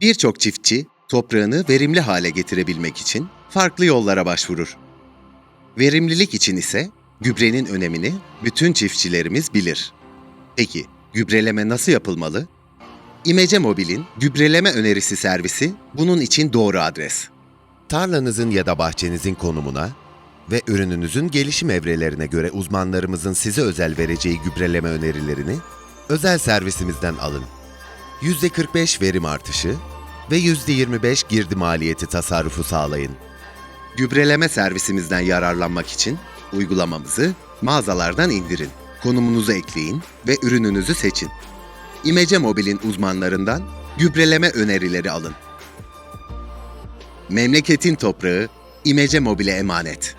Birçok çiftçi toprağını verimli hale getirebilmek için farklı yollara başvurur. Verimlilik için ise gübrenin önemini bütün çiftçilerimiz bilir. Peki gübreleme nasıl yapılmalı? İmece Mobil'in gübreleme önerisi servisi bunun için doğru adres. Tarlanızın ya da bahçenizin konumuna ve ürününüzün gelişim evrelerine göre uzmanlarımızın size özel vereceği gübreleme önerilerini özel servisimizden alın. %45 verim artışı ve %25 girdi maliyeti tasarrufu sağlayın. Gübreleme servisimizden yararlanmak için uygulamamızı mağazalardan indirin, konumunuzu ekleyin ve ürününüzü seçin. İmece Mobil'in uzmanlarından gübreleme önerileri alın. Memleketin toprağı İmece Mobil'e emanet.